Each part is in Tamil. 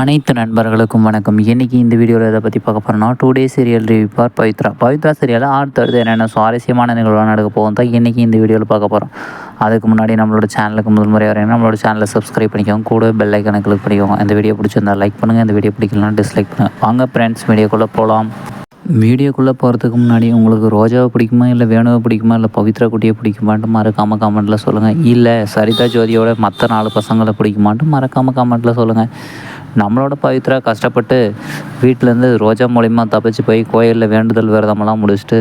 அனைத்து நண்பர்களுக்கும் வணக்கம். இன்றைக்கி இந்த வீடியோவில் எதை பற்றி பார்க்க போகிறோம்னா today serial review for Pavithra. Pavithra சீரியலில் அடுத்தடுத்து என்னென்ன சுவாரஸ்யமான நிகழ்வுலாம் நடக்க போகும் தான் இன்றைக்கி இந்த வீடியோவில் பார்க்க போகிறோம் அதுக்கு முன்னாடி நம்மளோட சேனலுக்கு முதல் முறை வரீங்க நம்மளோட சேனலை சப்ஸ்கிரைப் பண்ணிக்கோங்க. கூட பெல் ஐக்கனை கிளிக் பண்ணிக்கோங்க. இந்த வீடியோ பிடிச்சிருந்தா லைக் பண்ணுங்கள் இந்த வீடியோ பிடிக்கலாம் டிஸ்லைக் பண்ணுங்கள் வாங்க ஃப்ரெண்ட்ஸ் வீடியோக்குள்ளே போகலாம் வீடியோக்குள்ளே போகிறதுக்கு முன்னாடி உங்களுக்கு ரோஜாவை பிடிக்குமா இல்லை வேணுவை பிடிக்குமா இல்லை பவித்ரா குட்டியை பிடிக்குமான்ட்டு மறக்காமல் கமெண்ட்டில் சொல்லுங்கள் இல்லை சரிதா ஜோதியோட மற்ற நாலு பசங்களை பிடிக்குமான்ட்டு மறக்காமல் கமெண்ட்டில் சொல்லுங்கள் நம்மளோட பவித்ரா கஷ்டப்பட்டு வீட்டிலேருந்து ரோஜா மூலிமா தப்பிச்சு போய் கோயிலில் வேண்டுதல் விரதமெல்லாம் முடிச்சுட்டு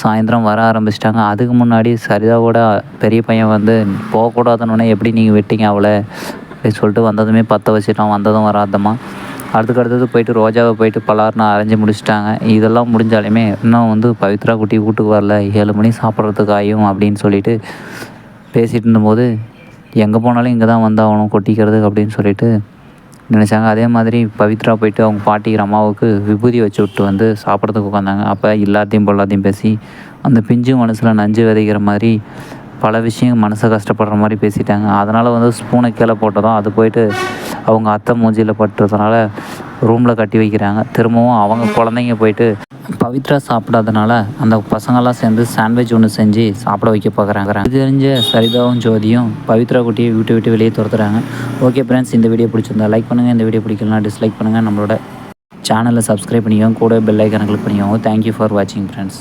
சாயந்தரம் வர ஆரம்பிச்சிட்டாங்க. அதுக்கு முன்னாடி சரிதாவோட பெரிய பையன் வந்து போகக்கூடாதுன்னு எப்படி நீங்கள் விட்டீங்க அவளை? அப்படின்னு சொல்லிட்டு வந்ததுமே பற்ற வச்சிட்டோம் வந்ததும் வராதம்மா. அடுத்துக்கு அடுத்தது போயிட்டு ரோஜாவை போயிட்டு பலார்னு அரைஞ்சி முடிச்சிட்டாங்க. இதெல்லாம் முடிஞ்சாலுமே இன்னும் வந்து பவித்ரா குட்டி வீட்டுக்கு வரல. ஏழு மணி சாப்பிட்றதுக்கு ஆயும் அப்படின்னு சொல்லிட்டு பேசிகிட்டு இருந்தபோது எங்கே போனாலும் இங்கே தான் வந்தாகணும் கொட்டிக்கிறதுக்கு அப்படின்னு சொல்லிட்டு நினச்சாங்க. அதே மாதிரி பவித்ரா போயிட்டு அவங்க பாட்டி அம்மாவுக்கு விபூதி வச்சு விட்டு வந்து சாப்பிட்றதுக்கு உட்காந்தாங்க. அப்போ எல்லாத்தையும் பொல்லாத்தையும் பேசி அந்த பிஞ்சு மனசில் நஞ்சு விதைக்கிற மாதிரி பல விஷயம் மனசை கஷ்டப்படுற மாதிரி பேசிட்டாங்க. அதனால் வந்து ஸ்பூனை கீழே போட்டதும் அது போயிட்டு அவங்க அத்தை மூஞ்சியில் பட்டுறதுனால ரூமில் கட்டி வைக்கிறாங்க. திரும்பவும் அவங்க குழந்தைங்க போயிட்டு பவித்ரா சாப்பிடாதனால அந்த பசங்கள்லாம் சேர்ந்து சாண்ட்விச் ஒன்று செஞ்சு சாப்பிட வைக்க பார்க்குறாங்க இது தெரிஞ்ச சரிதாவும் ஜோதியும் பவித்ரா குட்டியை விட்டு விட்டு வெளியே துரத்துறாங்க. ஓகே ஃப்ரெண்ட்ஸ் இந்த வீடியோ பிடிச்சிருந்தா லைக் பண்ணுங்கள் இந்த வீடியோ பிடிக்கலாம் டிஸ்லைக் பண்ணுங்கள் நம்மளோட சேனலை சப்ஸ்கிரைப் பண்ணிக்கோங்க. கூட பெல் ஐக்கனை கிளிக் பண்ணிக்கோங்க. தேங்க்யூ ஃபார் வாட்சிங் ஃப்ரெண்ட்ஸ்